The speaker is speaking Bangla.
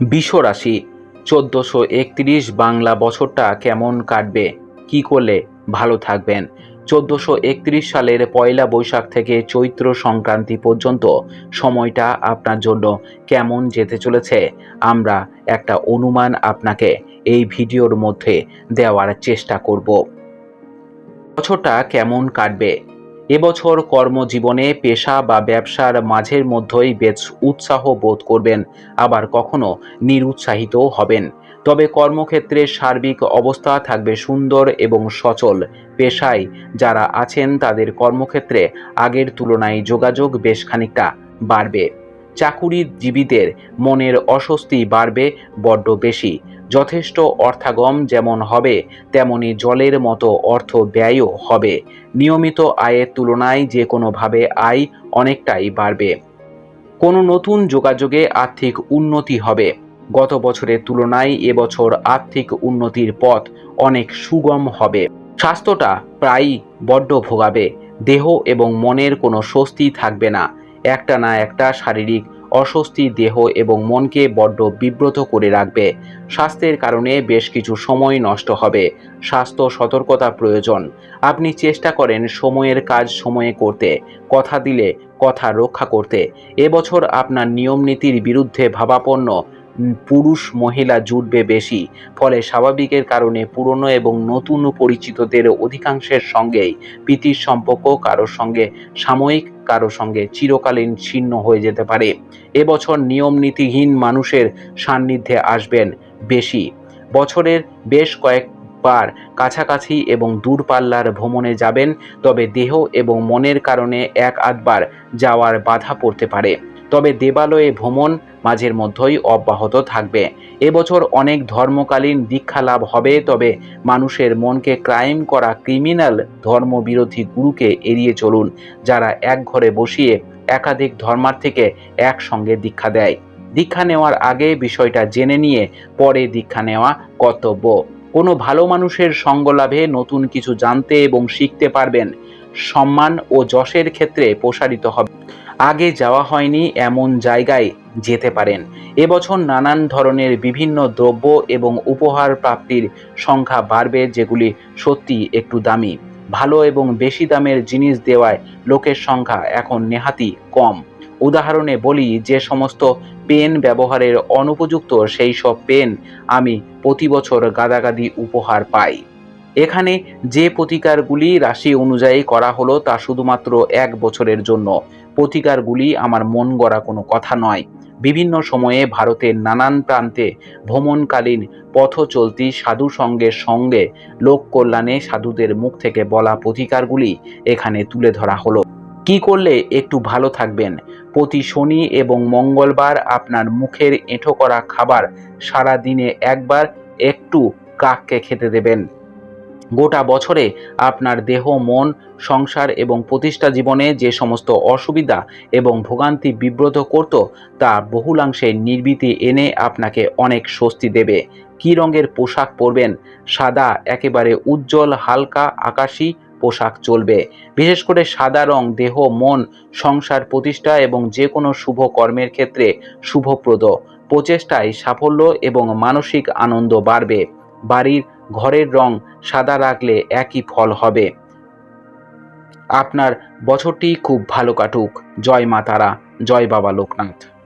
বিষ রাশি চোদ্দোশো একত্রিশ বাংলা বছরটা কেমন কাটবে? কি করলে ভালো থাকবেন? চোদ্দোশো একত্রিশ সালের পয়লা বৈশাখ থেকে চৈত্র সংক্রান্তি পর্যন্ত সময়টা আপনার জন্য কেমন যেতে চলেছে? আমরা একটা অনুমান আপনাকে এই ভিডিওর মধ্যে দেওয়ার চেষ্টা করব। বছরটা কেমন কাটবে? এবছর কর্মজীবনে পেশা বা ব্যবসার মাঝের মধ্যেই বেশ উৎসাহ বোধ করবেন, আবার কখনো নিরুৎসাহিত হবেন। তবে কর্মক্ষেত্রে সার্বিক অবস্থা থাকবে সুন্দর এবং সচল। পেশায় যারা আছেন, তাদের কর্মক্ষেত্রে আগের তুলনায় যোগাযোগ বেশ খানিকটা বাড়বে। চাকুরিজীবীদের মনের অস্বস্তি বাড়বে বড্ড বেশি। যথেষ্ট অর্থাগম যেমন হবে, তেমনি জলের মতো অর্থ ব্যয়ও হবে। নিয়মিত আয়ের তুলনায় যে কোনোভাবে আয় অনেকটাই বাড়বে। কোনো নতুন যোগাযোগে আর্থিক উন্নতি হবে। গত বছরের তুলনায় এবছর আর্থিক উন্নতির পথ অনেক সুগম হবে। স্বাস্থ্যটা প্রায়ই বড্ড ভোগাবে। দেহ এবং মনের কোনো স্বস্তি থাকবে না। একটা না একটা শারীরিক অস্বস্তি দেহ এবং মনকে বড্ড বিব্রত করে রাখবে। স্বাস্থ্যের কারণে বেশ কিছু সময় নষ্ট হবে। স্বাস্থ্য সতর্কতা প্রয়োজন। আপনি চেষ্টা করেন সময়ের কাজ সময়ে করতে, কথা দিলে, কথা রক্ষা করতে। এবছর আপনার নিয়ম নীতির বিরুদ্ধে ভাবাপন্ন। পুরুষ মহিলা জুটবে বেশি, ফলে স্বাভাবিকের কারণে পুরনো এবং নতুন পরিচিতদের অধিকাংশের সঙ্গেই, প্রীতির সম্পর্ক কারোর সঙ্গে সাময়িক কারও সঙ্গে চিরকালীন ছিন্ন হয়ে যেতে পারে। এবছর নিয়ম নীতিহীন মানুষের সান্নিধ্যে আসবেন বেশি। বছরের বেশ কয়েকবার কাছাকাছি এবং দূরপাল্লার ভ্রমণে যাবেন, তবে দেহ এবং মনের কারণে এক আধবার যাওয়ার বাধা পড়তে পারে। তবে দেবালয়ে ভ্রমণ মাঝের মধ্যেই অব্যাহত থাকবে। এবছর অনেক ধর্মকালীন দীক্ষা লাভ হবে, তবে মানুষের মনকে ক্রাইম করা ক্রিমিনাল ধর্মবিরোধী গুরুকে এড়িয়ে চলুন, যারা এক ঘরে বসিয়ে একাধিক ধর্মার্থীকে একসঙ্গে দীক্ষা দেয়। দীক্ষা নেওয়ার আগে বিষয়টা জেনে নিয়ে পরে দীক্ষা নেওয়া কর্তব্য। কোনো ভালো মানুষের সঙ্গ লাভে নতুন কিছু জানতে এবং শিখতে পারবেন। সম্মান ও যশের ক্ষেত্রে প্রসারিত হবে। আগে যাওয়া হয়নি এমন জায়গায় যেতে পারেন। এবছর নানান ধরনের বিভিন্ন দ্রব্য এবং উপহার প্রাপ্তির সংখ্যা বাড়বে যেগুলি সত্যি একটু দামি। ভালো এবং বেশি দামের জিনিস দেওয়ায় লোকের সংখ্যা এখন নেহাতি কম। উদাহরণে বলি যে সমস্ত পেন ব্যবহারের অনুপযুক্ত সেই সব পেন আমি প্রতি বছর গাদাগাদি উপহার পাই। এখানে যে প্রতিকারগুলি রাশি অনুযায়ী করা হলো তা শুধুমাত্র এক বছরের জন্য। প্রতিকারগুলি আমার মন গড়া কোনো কথা নয়। বিভিন্ন সময়ে ভারতের নানান প্রান্তে ভ্রমণকালীন পথ চলতি সাধু সঙ্গের সঙ্গে লোক কল্যাণে সাধুদের মুখ থেকে বলা প্রতিকারগুলি এখানে তুলে ধরা হলো। কি করলে একটু ভালো থাকবেন? প্রতি শনি এবং মঙ্গলবার আপনার মুখের এঁঠো করা খাবার সারা দিনে একবার একটু কাককে খেতে দেবেন। গোটা বছরে আপনার দেহ, মন, সংসার এবং প্রতিষ্ঠা জীবনে যে সমস্ত অসুবিধা এবং ভোগান্তি বিব্রত করত, তা বহুলাংশে নির্বৃতি এনে আপনাকে অনেক স্বস্তি দেবে। কী রঙের পোশাক পরবেন? সাদা, একেবারে উজ্জ্বল, হালকা, আকাশী পোশাক চলবে। বিশেষ করে সাদা রং, দেহ, মন, সংসার প্রতিষ্ঠা এবং যে কোনো শুভ কর্মের ক্ষেত্রে শুভপ্রদ। প্রচেষ্টায় সাফল্য এবং মানসিক আনন্দ বাড়বে। বাড়ির ঘরের রং সাদা রাখলে একই ফল হবে। আপনার বছরটি খুব ভালো কাটুক। জয় মা তারা, জয় বাবা লোকনাথ।